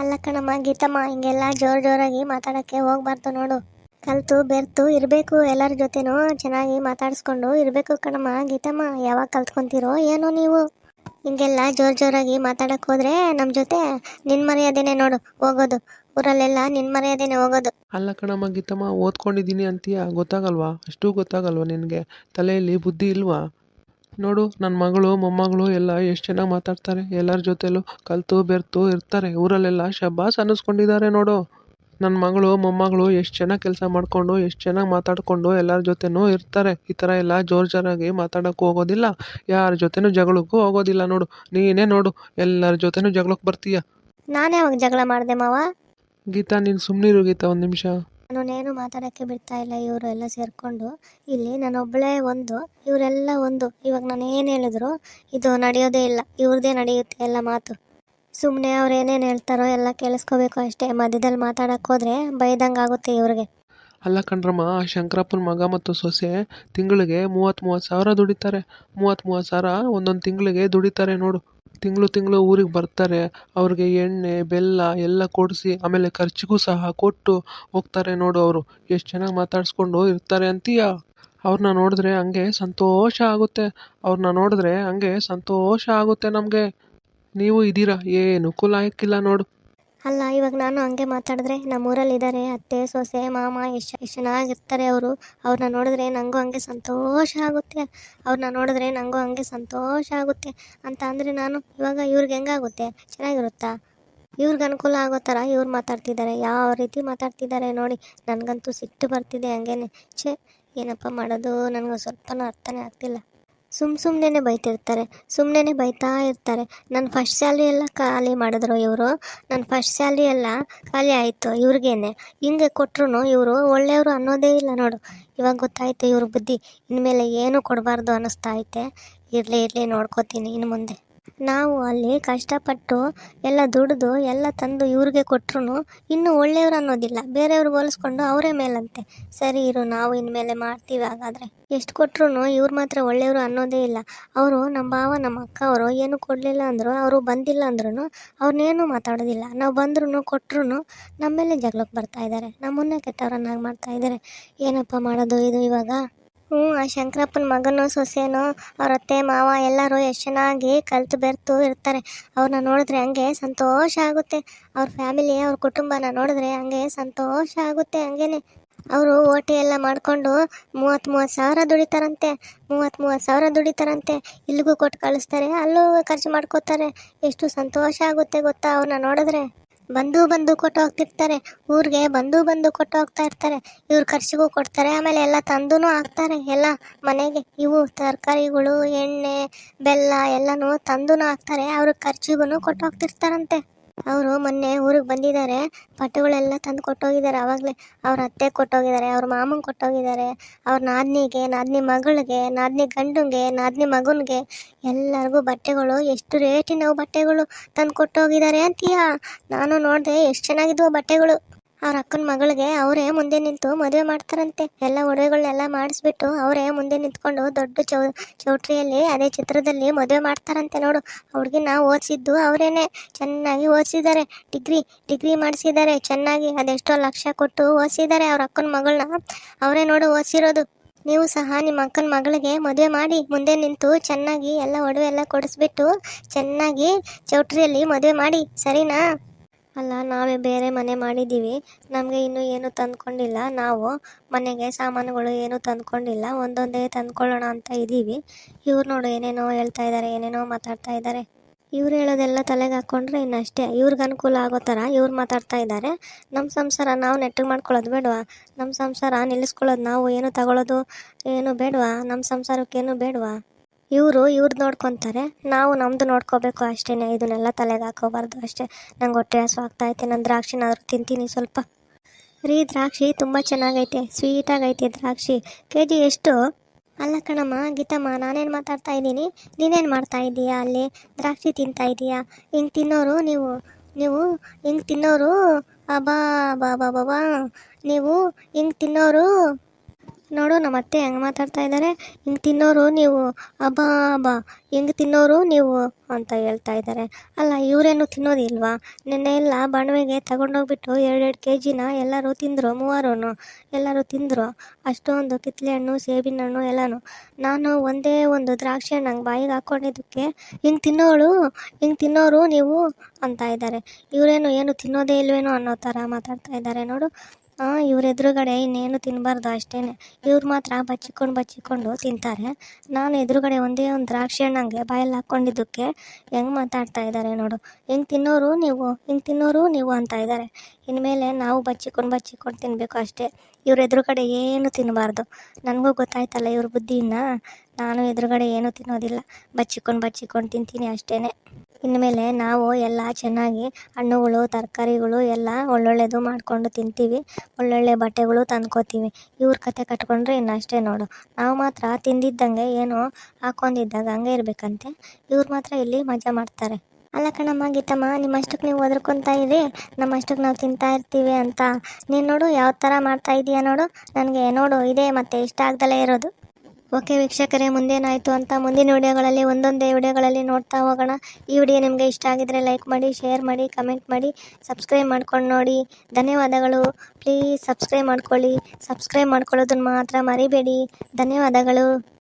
ಅಲ್ಲ ಕಣಮ್ಮ, ಗೀತಮ್ಮ, ಹಿಂಗೆಲ್ಲ ಜೋರ್ ಜೋರಾಗಿ ಮಾತಾಡಕ್ಕೆ ಹೋಗ್ಬಾರ್ದು ನೋಡು. ಕಲ್ತು, ಬೆರ್ತು ಇರಬೇಕು ಎಲ್ಲರ ಜೊತೆನೂ ಚೆನ್ನಾಗಿ ಮಾತಾಡಿಸ್ಕೊಂಡು ಇರಬೇಕು ಕಣಮ್ಮ, ಗೀತಮ್ಮ. ಯಾವಾಗ ಕಲ್ತ್ಕೊಂತೀರೋ ಏನೋ ನೀವು. ಹಿಂಗೆಲ್ಲ ಜೋರ್ ಜೋರಾಗಿ ಮಾತಾಡಕ್ಕೆ ಹೋದ್ರೆ ನಮ್ಮ ಜೊತೆ ನಿನ್ ಮರ್ಯಾದೆನೆ ನೋಡು, ಹೋಗೋದು. ಊರಲ್ಲೆಲ್ಲ ನಿನ್ ಮರ್ಯಾದೆನೆ ಹೋಗೋದು. ಅಲ್ಲ ಕಣಮ್ಮ, ಗೀತಮ್ಮ, ಓದ್ಕೊಂಡಿದ್ದೀನಿ ಅಂತೀಯ? ಗೊತ್ತಾಗಲ್ವಾ? ಅಷ್ಟು ಗೊತ್ತಾಗಲ್ವಾ ನಿನಗೆ? ತಲೆಯಲ್ಲಿ ಬುದ್ಧಿ ಇಲ್ವಾ? ನೋಡು ನನ್ನ ಮಗಳು ಮೊಮ್ಮಗಳು ಎಲ್ಲ ಎಷ್ಟು ಚೆನ್ನಾಗಿ ಮಾತಾಡ್ತಾರೆ. ಎಲ್ಲರ ಜೊತೆಲೂ ಕಲ್ತು ಬೆರ್ತು ಇರ್ತಾರೆ. ಊರಲ್ಲೆಲ್ಲ ಶಬ್ಬಾಸ್ ಅನ್ನಿಸ್ಕೊಂಡಿದ್ದಾರೆ ನೋಡು. ನನ್ನ ಮಗಳು ಮೊಮ್ಮಗಳು ಎಷ್ಟು ಚೆನ್ನಾಗಿ ಕೆಲಸ ಮಾಡಿಕೊಂಡು ಎಷ್ಟು ಚೆನ್ನಾಗಿ ಮಾತಾಡಿಕೊಂಡು ಎಲ್ಲರ ಜೊತೆನೂ ಇರ್ತಾರೆ. ಈ ಥರ ಎಲ್ಲ ಜೋರು ಜೋರಾಗಿ ಮಾತಾಡೋಕ್ಕೂ ಹೋಗೋದಿಲ್ಲ. ಯಾರ ಜೊತೆನೂ ಜಗಳಕ್ಕೂ ಹೋಗೋದಿಲ್ಲ ನೋಡು. ನೀನೇ ನೋಡು ಎಲ್ಲರ ಜೊತೆನೂ ಜಗಳಕ್ಕೆ ಬರ್ತೀಯ? ನಾನೇ ಅವಾಗ ಜಗಳ ಮಾಡಿದೆ ಮಾವ? ಗೀತಾ ನೀನು ಸುಮ್ಮನಿರು ಗೀತಾ ಒಂದು ನಿಮಿಷ. ನಾನೇನು ಮಾತಾಡೋಕ್ಕೆ ಬಿಡ್ತಾ ಇಲ್ಲ, ಇವರು ಎಲ್ಲ ಸೇರಿಕೊಂಡು. ಇಲ್ಲಿ ನಾನೊಬ್ಬಳೇ ಒಂದು, ಇವರೆಲ್ಲ ಒಂದು. ಇವಾಗ ನಾನು ಏನು ಹೇಳಿದ್ರು, ಇದು ನಡೆಯೋದೇ ಇಲ್ಲ ಇವ್ರದ್ದೇ ನಡೆಯುತ್ತೆ ಎಲ್ಲ ಮಾತು. ಸುಮ್ಮನೆ ಅವ್ರು ಏನೇನು ಹೇಳ್ತಾರೋ ಎಲ್ಲ ಕೇಳಿಸ್ಕೋಬೇಕು ಅಷ್ಟೇ. ಮಧ್ಯದಲ್ಲಿ ಮಾತಾಡಕ್ಕೆ ಹೋದ್ರೆ ಬೈದಂಗೆ ಆಗುತ್ತೆ ಇವ್ರಿಗೆ. ಅಲ್ಲ ಕಣ್ರಮ್ಮ ಆ ಶಂಕರಪ್ಪನ ಮಗ ಮತ್ತು ಸೊಸೆ ತಿಂಗಳಿಗೆ ಮೂವತ್ತು ಮೂವತ್ತು ಸಾವಿರ ದುಡಿತಾರೆ. ಮೂವತ್ತು ಮೂವತ್ತು ಸಾವಿರ ಒಂದೊಂದು ತಿಂಗಳಿಗೆ ದುಡಿತಾರೆ ನೋಡು. ತಿಂಗಳು ತಿಂಗಳು ಊರಿಗೆ ಬರ್ತಾರೆ. ಅವ್ರಿಗೆ ಎಣ್ಣೆ, ಬೆಲ್ಲ ಎಲ್ಲ ಕೊಡಿಸಿ ಆಮೇಲೆ ಖರ್ಚಿಗೂ ಸಹ ಕೊಟ್ಟು ಹೋಗ್ತಾರೆ ನೋಡು ಅವರು. ಎಷ್ಟು ಚೆನ್ನಾಗಿ ಮಾತಾಡಿಸ್ಕೊಂಡು ಇರ್ತಾರೆ ಅಂತೀಯ? ಅವ್ರನ್ನ ನೋಡಿದ್ರೆ ಹಂಗೆ ಸಂತೋಷ ಆಗುತ್ತೆ. ಅವ್ರನ್ನ ನೋಡಿದ್ರೆ ಹಂಗೆ ಸಂತೋಷ ಆಗುತ್ತೆ ನಮಗೆ. ನೀವು ಇದ್ದೀರಾ ಏನು ಲಾಯಕ್ಕಿಲ್ಲ ನೋಡು. ಅಲ್ಲ, ಇವಾಗ ನಾನು ಹಂಗೆ ಮಾತಾಡಿದ್ರೆ ನಮ್ಮೂರಲ್ಲಿ ಇದ್ದಾರೆ ಅತ್ತೆ, ಸೊಸೆ, ಮಾಮ ಎಷ್ಟು ಎಷ್ಟು ಚೆನ್ನಾಗಿರ್ತಾರೆ ಅವರು. ಅವ್ರನ್ನ ನೋಡಿದ್ರೆ ನನಗೂ ಹಂಗೆ ಸಂತೋಷ ಆಗುತ್ತೆ. ಅವ್ರನ್ನ ನೋಡಿದ್ರೆ ನನಗೂ ಹಂಗೆ ಸಂತೋಷ ಆಗುತ್ತೆ. ಅಂತ ಅಂದರೆ ನಾನು ಇವಾಗ ಇವ್ರಿಗೆ ಹೆಂಗಾಗುತ್ತೆ? ಚೆನ್ನಾಗಿರುತ್ತಾ? ಇವ್ರಿಗೆ ಅನುಕೂಲ ಆಗೋ ಥರ ಇವ್ರು ಮಾತಾಡ್ತಿದ್ದಾರೆ. ಯಾವ ರೀತಿ ಮಾತಾಡ್ತಿದ್ದಾರೆ ನೋಡಿ. ನನಗಂತೂ ಸಿಟ್ಟು ಬರ್ತಿದೆ ಹಂಗೇನೆ. ಛೇ, ಏನಪ್ಪ ಮಾಡೋದು? ನನಗೆ ಸ್ವಲ್ಪನೂ ಅರ್ಥನೇ ಆಗ್ತಿಲ್ಲ. ಸುಮ್ಮ ಸುಮ್ಮನೆ ಬೈತಿರ್ತಾರೆ ಸುಮ್ಮನೆ ಬೈತಾ ಇರ್ತಾರೆ. ನನ್ನ ಫಸ್ಟ್ ಸ್ಯಾಲ್ರಿ ಎಲ್ಲ ಖಾಲಿ ಮಾಡಿದ್ರು ಇವರು. ನನ್ನ ಫಸ್ಟ್ ಸ್ಯಾಲ್ರಿ ಎಲ್ಲ ಖಾಲಿ ಆಯಿತು ಇವ್ರಿಗೇನೆ. ಹಿಂಗೆ ಕೊಟ್ರು ಇವರು ಒಳ್ಳೆಯವರು ಅನ್ನೋದೇ ಇಲ್ಲ ನೋಡು. ಇವಾಗ ಗೊತ್ತಾಯಿತು ಇವ್ರ ಬುದ್ಧಿ. ಇನ್ಮೇಲೆ ಏನು ಕೊಡಬಾರ್ದು ಅನ್ನಿಸ್ತಾ ಐತೆ. ಇರಲಿ ಇರಲಿ ನೋಡ್ಕೋತೀನಿ ಇನ್ನು ಮುಂದೆ. ನಾವು ಅಲ್ಲಿ ಕಷ್ಟಪಟ್ಟು ಎಲ್ಲ ದುಡಿದು ಎಲ್ಲ ತಂದು ಇವ್ರಿಗೆ ಕೊಟ್ರು ಇನ್ನೂ ಒಳ್ಳೆಯವ್ರು ಅನ್ನೋದಿಲ್ಲ. ಬೇರೆಯವ್ರಿಗೆ ಹೋಲಿಸ್ಕೊಂಡು ಅವರೇ ಮೇಲಂತೆ. ಸರಿ ಇರು, ನಾವು ಇನ್ಮೇಲೆ ಮಾಡ್ತೀವಿ ಹಾಗಾದರೆ. ಎಷ್ಟು ಕೊಟ್ರು ಇವ್ರು ಮಾತ್ರ ಒಳ್ಳೆಯವರು ಅನ್ನೋದೇ ಇಲ್ಲ. ಅವರು ನಮ್ಮ ಭಾವ ನಮ್ಮ ಅಕ್ಕ ಅವರು ಏನು ಕೊಡಲಿಲ್ಲ ಅಂದರು, ಅವರು ಬಂದಿಲ್ಲ ಅಂದ್ರೂ ಅವ್ರನ್ನೇನು ಮಾತಾಡೋದಿಲ್ಲ. ನಾವು ಬಂದ್ರೂ ಕೊಟ್ರು ನಮ್ಮ ಮೇಲೆ ಜಗಳಕ್ಕೆ ಬರ್ತಾ ಇದ್ದಾರೆ ನಮ್ಮನ್ನೇ ಕೆಟ್ಟವರನ್ನಾಗಿ ಮಾಡ್ತಾ ಇದ್ದಾರೆ ಏನಪ್ಪ ಮಾಡೋದು ಇದು ಇವಾಗ? ಹ್ಞೂ, ಆ ಶಂಕರಪ್ಪನ ಮಗನು, ಸೊಸೆನೋ, ಅವ್ರ ಅತ್ತೆ, ಮಾವ ಎಲ್ಲರೂ ಎಷ್ಟು ಚೆನ್ನಾಗಿ ಕಲ್ತು ಬೆರೆತು ಇರ್ತಾರೆ. ಅವ್ರನ್ನ ನೋಡಿದ್ರೆ ಹಂಗೆ ಸಂತೋಷ ಆಗುತ್ತೆ. ಅವ್ರ ಫ್ಯಾಮಿಲಿ, ಅವ್ರ ಕುಟುಂಬನ ನೋಡಿದ್ರೆ ಹಂಗೆ ಸಂತೋಷ ಆಗುತ್ತೆ, ಹಂಗೇನೆ. ಅವರು ಓಟಿ ಎಲ್ಲ ಮಾಡಿಕೊಂಡು ಮೂವತ್ತು ಮೂವತ್ತು ಸಾವಿರ ದುಡಿತಾರಂತೆ ಮೂವತ್ತು ಮೂವತ್ತು ಸಾವಿರ ದುಡಿತಾರಂತೆ. ಇಲ್ಲಿಗೂ ಕೊಟ್ಟು ಕಳಿಸ್ತಾರೆ, ಅಲ್ಲೂ ಖರ್ಚು ಮಾಡ್ಕೋತಾರೆ. ಎಷ್ಟು ಸಂತೋಷ ಆಗುತ್ತೆ ಗೊತ್ತಾ ಅವ್ರನ್ನ ನೋಡಿದ್ರೆ. ಬಂದು ಬಂದು ಕೊಟ್ಟು ಹೋಗ್ತಿರ್ತಾರೆ. ಊರಿಗೆ ಬಂದು ಬಂದು ಕೊಟ್ಟು ಹೋಗ್ತಾ ಇರ್ತಾರೆ. ಇವ್ರ ಖರ್ಚಿಗೂ ಕೊಡ್ತಾರೆ. ಆಮೇಲೆ ಎಲ್ಲ ತಂದೂ ಹಾಕ್ತಾರೆ. ಎಲ್ಲ ಮನೆಗೆ ಇವು ತರಕಾರಿಗಳು, ಎಣ್ಣೆ, ಬೆಲ್ಲ ಎಲ್ಲನೂ ತಂದೂ ಹಾಕ್ತಾರೆ. ಅವ್ರ ಖರ್ಚಿಗೂ ಕೊಟ್ಟು ಹೋಗ್ತಿರ್ತಾರಂತೆ. ಅವರು ಮೊನ್ನೆ ಊರಿಗೆ ಬಂದಿದ್ದಾರೆ. ಬಟ್ಟೆಗಳೆಲ್ಲ ತಂದು ಕೊಟ್ಟೋಗಿದ್ದಾರೆ. ಆವಾಗಲೇ ಅವ್ರ ಅತ್ತೆ ಕೊಟ್ಟೋಗಿದ್ದಾರೆ, ಅವ್ರ ಮಾಮಂಗೆ ಕೊಟ್ಟೋಗಿದ್ದಾರೆ, ಅವ್ರ ನಾದ್ನಿಗೆ, ನಾದಿನಿ ಮಗಳಿಗೆ, ನಾದಿನಿ ಗಂಡಂಗೆ, ನಾದಿನಿ ಮಗನಿಗೆ. ಎಲ್ಲರಿಗೂ ಬಟ್ಟೆಗಳು, ಎಷ್ಟು ರೇಟಿನವು ಬಟ್ಟೆಗಳು ತಂದು ಕೊಟ್ಟೋಗಿದ್ದಾರೆ ಅಂತೀಯ? ನಾನು ನೋಡಿದೆ, ಎಷ್ಟು ಚೆನ್ನಾಗಿದ್ವು ಬಟ್ಟೆಗಳು. ಅವ್ರ ಅಕ್ಕನ ಮಗಳಿಗೆ ಅವರೇ ಮುಂದೆ ನಿಂತು ಮದುವೆ ಮಾಡ್ತಾರಂತೆ. ಎಲ್ಲ ಒಡವೆಗಳನ್ನೆಲ್ಲ ಮಾಡಿಸ್ಬಿಟ್ಟು ಅವರೇ ಮುಂದೆ ನಿಂತ್ಕೊಂಡು ದೊಡ್ಡ ಚೌ, ಚೌಟ್ರಿಯಲ್ಲಿ ಅದೇ ಚಿತ್ರದಲ್ಲಿ ಮದುವೆ ಮಾಡ್ತಾರಂತೆ ನೋಡು. ಹುಡುಗಿನ ಓದಿಸಿದ್ದು ಅವರೇನೆ. ಚೆನ್ನಾಗಿ ಓದಿಸಿದ್ದಾರೆ. ಡಿಗ್ರಿ ಡಿಗ್ರಿ ಮಾಡಿಸಿದ್ದಾರೆ. ಚೆನ್ನಾಗಿ ಅದೆಷ್ಟೋ ಲಕ್ಷ ಕೊಟ್ಟು ಓದಿಸಿದ್ದಾರೆ ಅವ್ರ ಅಕ್ಕನ ಮಗಳನ್ನ ಅವರೇ ನೋಡು ಓದಿಸಿರೋದು. ನೀವು ಸಹ ನಿಮ್ಮ ಅಕ್ಕನ ಮಗಳಿಗೆ ಮದುವೆ ಮಾಡಿ ಮುಂದೆ ನಿಂತು ಚೆನ್ನಾಗಿ ಎಲ್ಲ ಒಡವೆ ಎಲ್ಲ ಕೊಡಿಸ್ಬಿಟ್ಟು ಚೆನ್ನಾಗಿ ಚೌಟ್ರಿಯಲ್ಲಿ ಮದುವೆ ಮಾಡಿ. ಸರಿನಾ? ಅಲ್ಲ, ನಾವೇ ಬೇರೆ ಮನೆ ಮಾಡಿದ್ದೀವಿ. ನಮಗೆ ಇನ್ನೂ ಏನೂ ತಂದ್ಕೊಂಡಿಲ್ಲ. ನಾವು ಮನೆಗೆ ಸಾಮಾನುಗಳು ಏನೂ ತಂದ್ಕೊಂಡಿಲ್ಲ. ಒಂದೊಂದೇ ತಂದ್ಕೊಳ್ಳೋಣ ಅಂತ ಇದ್ದೀವಿ. ಇವ್ರು ನೋಡು ಏನೇನೋ ಹೇಳ್ತಾ ಇದ್ದಾರೆ ಏನೇನೋ ಮಾತಾಡ್ತಾ ಇದ್ದಾರೆ ಇವ್ರು ಹೇಳೋದೆಲ್ಲ ತಲೆಗೆ ಹಾಕ್ಕೊಂಡ್ರೆ ಇನ್ನಷ್ಟೇ ಇವ್ರಿಗೆ ಅನುಕೂಲ ಆಗೋ ಥರ ಇವ್ರು ಮಾತಾಡ್ತಾ ಇದ್ದಾರೆ ನಮ್ಮ ಸಂಸಾರ ನಾವು ನೆಟ್ಟಿಗೆ ಮಾಡ್ಕೊಳ್ಳೋದು ಬೇಡವಾ? ನಮ್ಮ ಸಂಸಾರ ನಿಲ್ಲಿಸ್ಕೊಳ್ಳೋದು ನಾವು ಏನು ತಗೊಳ್ಳೋದು ಏನು ಬೇಡವಾ? ನಮ್ಮ ಸಂಸಾರಕ್ಕೇನು ಬೇಡವಾ? ಇವರು ಇವ್ರದ್ದು ನೋಡ್ಕೊತಾರೆ. ನಾವು ನಮ್ಮದು ನೋಡ್ಕೋಬೇಕು ಅಷ್ಟೇ ಇದನ್ನೆಲ್ಲ ತಲೆಗೆ ಹಾಕೋಬಾರ್ದು ಅಷ್ಟೇ. ನಂಗೆ ಹೊಟ್ಟೆ ಹಸು ಐತೆ. ನಾನು ದ್ರಾಕ್ಷಿನಾದ್ರೂ ತಿಂತೀನಿ ಸ್ವಲ್ಪ. ರೀ, ದ್ರಾಕ್ಷಿ ತುಂಬ ಚೆನ್ನಾಗೈತೆ. ಸ್ವೀಟಾಗೈತೆ ದ್ರಾಕ್ಷಿ. ಕೆ ಜಿ ಎಷ್ಟು? ಅಲ್ಲ ಕಣಮ್ಮ, ಗೀತಮ್ಮ, ನಾನೇನು ಮಾತಾಡ್ತಾ ಇದ್ದೀನಿ? ನೀನೇನು ಮಾಡ್ತಾ ಇದ್ದೀಯಾ ಅಲ್ಲಿ? ದ್ರಾಕ್ಷಿ ತಿಂತಾ ಇದೀಯಾ? ಹಿಂಗೆ ತಿನ್ನೋರು ನೀವು ನೀವು ಹಿಂಗೆ ತಿನ್ನೋರು ಅಬಾ ಬಾ ಬಾ ಬಾ ನೀವು ಹಿಂಗೆ ತಿನ್ನೋರು ನೋಡು, ನಮ್ಮ ಅತ್ತೆ ಹೆಂಗೆ ಮಾತಾಡ್ತಾ ಇದ್ದಾರೆ ಹಿಂಗೆ ತಿನ್ನೋರು ನೀವು ಅಬ್ಬಾ ಅಬ್ಬಾ, ಹಿಂಗೆ ತಿನ್ನೋರು ನೀವು ಅಂತ ಹೇಳ್ತಾ ಇದ್ದಾರೆ ಅಲ್ಲ, ಇವರೇನು ತಿನ್ನೋದಿಲ್ವಾ ನಿನ್ನೆ ಎಲ್ಲ ಬಣವೆಗೆ ತಗೊಂಡೋಗ್ಬಿಟ್ಟು ಎರಡೆರಡು ಕೆ ಜಿನ ಎಲ್ಲರೂ ತಿಂದರು ಮೂವರು ಎಲ್ಲರೂ ತಿಂದರು. ಅಷ್ಟೊಂದು ಕಿತ್ಲೆ ಹಣ್ಣು ಸೇಬಿನ ಹಣ್ಣು ಎಲ್ಲನೂ. ನಾನು ಒಂದೇ ಒಂದು ದ್ರಾಕ್ಷಿ ಹಣ್ಣು ಬಾಯಿಗೆ ಹಾಕ್ಕೊಂಡಿದ್ದಕ್ಕೆ ಹಿಂಗೆ ತಿನ್ನೋಳು, ಹಿಂಗೆ ತಿನ್ನೋರು ನೀವು ಅಂತ ಇದ್ದಾರೆ ಇವರೇನು ಏನು ತಿನ್ನೋದೇ ಇಲ್ವೇನೋ ಅನ್ನೋ ಥರ ಮಾತಾಡ್ತಾ ಇದ್ದಾರೆ ನೋಡು. ಇವ್ರ ಎದುರುಗಡೆ ಇನ್ನೇನು ತಿನ್ನಬಾರ್ದು ಅಷ್ಟೇನೆ. ಇವ್ರು ಮಾತ್ರ ಬಚ್ಚಿಕೊಂಡು ಬಚ್ಚಿಕೊಂಡು ತಿಂತಾರೆ. ನಾನು ಎದುರುಗಡೆ ಒಂದೇ ಒಂದು ದ್ರಾಕ್ಷಿ ಹಣ್ಣಂಗೆ ಬಾಯಲ್ಲಿ ಹಾಕ್ಕೊಂಡಿದ್ದಕ್ಕೆ ಹೆಂಗೆ ಮಾತಾಡ್ತಾ ಇದ್ದಾರೆ ನೋಡು. ಹೆಂಗೆ ತಿನ್ನೋರು ನೀವು, ಹಿಂಗೆ ತಿನ್ನೋರು ನೀವು ಅಂತ ಇದ್ದಾರೆ ಇನ್ಮೇಲೆ ನಾವು ಬಚ್ಚಿಕೊಂಡು ಬಚ್ಚಿಕೊಂಡು ತಿನ್ನಬೇಕು ಅಷ್ಟೇ. ಇವ್ರ ಎದುರುಗಡೆ ಏನು ತಿನ್ನಬಾರ್ದು ನನಗೂ ಗೊತ್ತಾಯ್ತಲ್ಲ ಇವ್ರ ಬುದ್ಧಿನ. ನಾನು ಎದುರುಗಡೆ ಏನೂ ತಿನ್ನೋದಿಲ್ಲ. ಬಚ್ಚಿಕೊಂಡು ಬಚ್ಚಿಕೊಂಡು ತಿಂತೀನಿ ಅಷ್ಟೇ ಇನ್ಮೇಲೆ ನಾವು ಎಲ್ಲ ಚೆನ್ನಾಗಿ ಹಣ್ಣುಗಳು, ತರಕಾರಿಗಳು ಎಲ್ಲ ಒಳ್ಳೊಳ್ಳೆದು ಮಾಡಿಕೊಂಡು ತಿಂತೀವಿ. ಒಳ್ಳೊಳ್ಳೆ ಬಟ್ಟೆಗಳು ತಂದ್ಕೋತೀವಿ. ಇವ್ರ ಕತೆ ಕಟ್ಕೊಂಡ್ರೆ ಇನ್ನಷ್ಟೇ ನೋಡು. ನಾವು ಮಾತ್ರ ತಿಂದಿದ್ದಂಗೆ ಏನೋ ಹಾಕೊಂಡಿದ್ದಾಗ ಹಂಗೆ ಇರಬೇಕಂತೆ. ಇವ್ರು ಮಾತ್ರ ಇಲ್ಲಿ ಮಜಾ ಮಾಡ್ತಾರೆ. ಅಲ್ಲ ಕಣಮ್ಮ, ಗೀತಮ್ಮ ನಿಮ್ಮಷ್ಟಕ್ಕೆ ನೀವು ಒದರ್ಕೊತಾ ಇರಿ. ನಮ್ಮಷ್ಟಕ್ಕೆ ನಾವು ತಿಂತಾ ಇರ್ತೀವಿ ಅಂತ. ನೀನು ನೋಡು ಯಾವ ಥರ ಮಾಡ್ತಾ ಇದೀಯ ನೋಡು. ನನಗೆ ನೋಡು, ಇದೇ ಮತ್ತೆ ಇಷ್ಟ ಆಗ್ದಲೇ ಇರೋದು. ಓಕೆ ವೀಕ್ಷಕರೇ, ಮುಂದೇನಾಯಿತು ಅಂತ ಮುಂದಿನ ವಿಡಿಯೋಗಳಲ್ಲಿ, ಒಂದೊಂದೇ ವಿಡಿಯೋಗಳಲ್ಲಿ ನೋಡ್ತಾ ಹೋಗೋಣ. ಈ ವಿಡಿಯೋ ನಿಮಗೆ ಇಷ್ಟ ಆಗಿದ್ರೆ ಲೈಕ್ ಮಾಡಿ, ಶೇರ್ ಮಾಡಿ, ಕಮೆಂಟ್ ಮಾಡಿ, ಸಬ್ಸ್ಕ್ರೈಬ್ ಮಾಡ್ಕೊಂಡು ನೋಡಿ. ಧನ್ಯವಾದಗಳು. ಪ್ಲೀಸ್ ಸಬ್ಸ್ಕ್ರೈಬ್ ಮಾಡ್ಕೊಳ್ಳಿ. ಸಬ್ಸ್ಕ್ರೈಬ್ ಮಾಡ್ಕೊಳ್ಳೋದನ್ನು ಮಾತ್ರ ಮರಿಬೇಡಿ. ಧನ್ಯವಾದಗಳು.